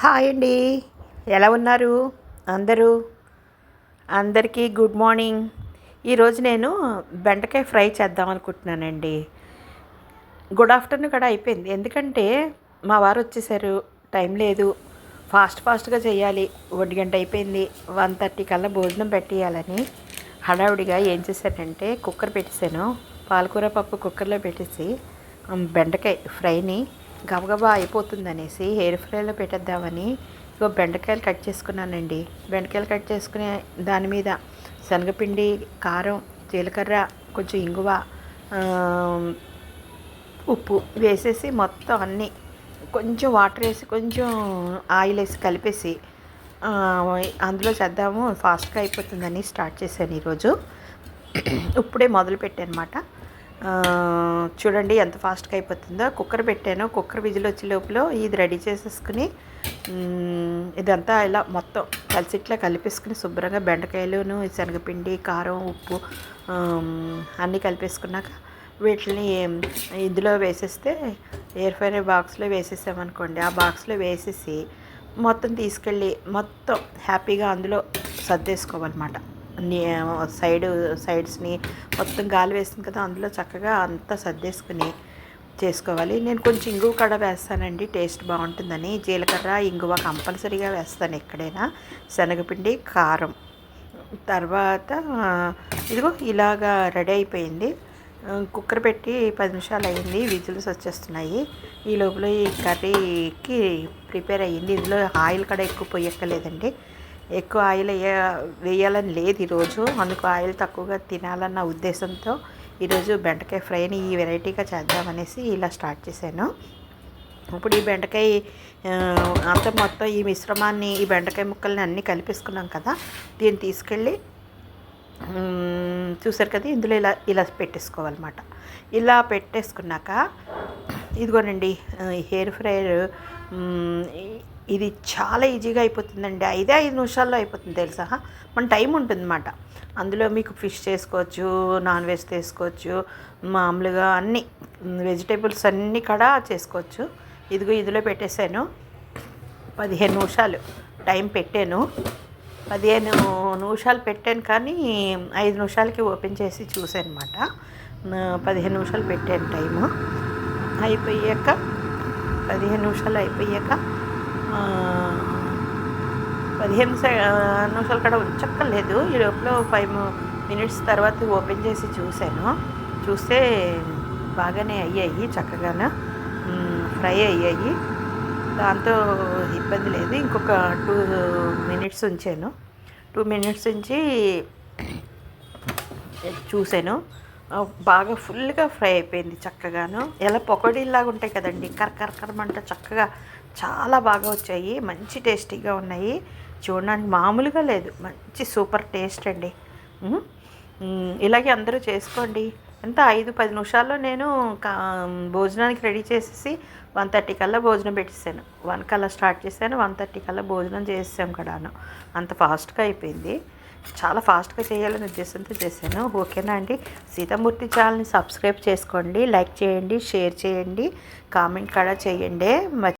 Hi అండి. ఎలా ఉన్నారు? అందరూ? అందరికీ గుడ్ మార్నింగ్. ఈరోజు నేను బెండకాయ ఫ్రై చేద్దాం అనుకుంటున్నానండి. గుడ్ ఆఫ్టర్నూన్ కూడా అయిపోయింది. ఎందుకంటే మా వారు వచ్చేసారు. టైం లేదు. ఫాస్ట్ ఫాస్ట్గా చేయాలి. ఒంటి గంట అయిపోయింది. వన్ థర్టీ కల్లా భోజనం పెట్టేయాలని హడావుడిగా ఏం చేశానంటే కుక్కర్ పెట్టేశాను. పాలకూర పప్పు కుక్కర్లో పెట్టేసి బెండకాయ ఫ్రైని గబగబా అయిపోతుంది అనేసి ఫ్రైలో పెట్టేద్దామని ఇగో బెండకాయలు కట్ చేసుకున్నానండి. బెండకాయలు కట్ చేసుకునే దాని మీద శనగపిండి కారం జీలకర్ర కొంచెం ఇంగువ ఉప్పు వేసేసి మొత్తం అన్నీ కొంచెం వాటర్ వేసి కొంచెం ఆయిల్ వేసి కలిపేసి అందులో చేద్దాము. ఫాస్ట్గా అయిపోతుందని స్టార్ట్ చేశాను ఈరోజు. ఇప్పుడే మొదలు పెట్టాను అనమాట చూడండి ఎంత ఫాస్ట్గా అయిపోతుందో. కుక్కర్ పెట్టాను. కుక్కర్ విజిల్ వచ్చే లోపల ఇది రెడీ చేసేసుకుని ఇదంతా ఇలా మొత్తం కలిసి ఇట్లా కలిపేసుకుని శుభ్రంగా బెండకాయలును శనగపిండి కారం ఉప్పు అన్నీ కలిపేసుకున్నాక వీటిని ఇందులో వేసేస్తే ఎయిర్ ఫ్రైర్ బాక్స్లో వేసేసామనుకోండి ఆ బాక్స్లో వేసేసి మొత్తం తీసుకెళ్ళి మొత్తం హ్యాపీగా అందులో సర్దేసుకోవాలన్నమాట సైడ్ సైడ్స్ని మొత్తం గాలి వేసింది కదా అందులో చక్కగా అంతా సర్దేసుకుని చేసుకోవాలి. నేను కొంచెం ఇంగువ కూడా వేస్తానండి టేస్ట్ బాగుంటుందని. జీలకర్ర ఇంగువ కంపల్సరీగా వేస్తాను ఎక్కడైనా. శనగపిండి కారం. తర్వాత ఇదిగో ఇలాగా రెడీ అయిపోయింది. కుక్కర్ పెట్టి పది నిమిషాలు అయింది విజిల్స్ వచ్చేస్తున్నాయి. ఈ లోపల ఈ కర్రీకి ప్రిపేర్ అయ్యింది. ఇందులో ఆయిల్ కూడా ఎక్కువ పొయ్యక్కలేదండి ఎక్కువ ఆయిల్ వేయ వేయాలని లేదు ఈరోజు. అందుకు ఆయిల్ తక్కువగా తినాలన్న ఉద్దేశంతో ఈరోజు బెండకాయ ఫ్రైని ఈ వెరైటీగా చేద్దామనేసి ఇలా స్టార్ట్ చేశాను. ఇప్పుడు ఈ బెండకాయ అంత అంతా మొత్తం ఈ మిశ్రమాన్ని ఈ బెండకాయ ముక్కల్ని అన్నీ కలిపేసుకున్నాం కదా దీన్ని తీసుకెళ్ళి చూసారు కదా ఇందులో ఇలా ఇలా పెట్టేసుకోవాలన్నమాట. ఇలా పెట్టేసుకున్నాక ఇదిగోనండి హెయిర్ ఫ్రైయర్ ఇది చాలా ఈజీగా అయిపోతుందండి. ఐదే ఐదు నిమిషాల్లో అయిపోతుంది తెలుసా? మన టైం ఉంటుందన్నమాట. అందులో మీకు ఫిష్ చేసుకోవచ్చు నాన్ వెజ్ చేసుకోవచ్చు మామూలుగా అన్ని వెజిటేబుల్స్ అన్నీ కూడా చేసుకోవచ్చు. ఇదిగో ఇందులో పెట్టేశాను. పదిహేను నిమిషాలు టైం పెట్టాను. పదిహేను నిమిషాలు పెట్టాను కానీ ఐదు నిమిషాలకి ఓపెన్ చేసి చూసాను అనమాట పదిహేను నిమిషాలు పెట్టాను టైము. అయిపోయాక పదిహేను నిమిషాలు అయిపోయాక పదిహేను నిమిషాలు కూడా ఉంచక్కర్లేదు. ఈ లోపల ఫైవ్ మినిట్స్ తర్వాత ఓపెన్ చేసి చూశాను. చూస్తే బాగానే అయ్యాయి చక్కగాను. ఫ్రై అయ్యాయి. దాంతో ఇబ్బంది లేదు. ఇంకొక టూ మినిట్స్ ఉంచాను. టూ మినిట్స్ ఉంచి చూశాను. బాగా ఫుల్గా ఫ్రై అయిపోయింది చక్కగాను. ఎలా పొకడీలాగా ఉంటాయి కదండి కరకరకరమంట చక్కగా చాలా బాగా వచ్చాయి మంచి టేస్టీగా ఉన్నాయి. చూడడానికి మామూలుగా లేదు మంచి సూపర్ టేస్ట్ అండి. ఇలాగే అందరూ చేసుకోండి. ఎంత ఐదు పది నిమిషాల్లో నేను కా- భోజనానికి రెడీ చేసేసి వన్ థర్టీ కల్లా భోజనం పెట్టేసాను. వన్ కల్లా స్టార్ట్ చేశాను వన్ థర్టీ కల్లా భోజనం చేసాం కూడాను. అంత ఫాస్ట్గా అయిపోయింది. చాలా ఫాస్ట్గా చేయాలనే ఉద్దేశంతో చేశాను. ఓకేనా అండి? సీతామూర్తి ఛానల్ని సబ్స్క్రైబ్ చేసుకోండి లైక్ చేయండి షేర్ చేయండి కామెంట్ కూడా చేయండి.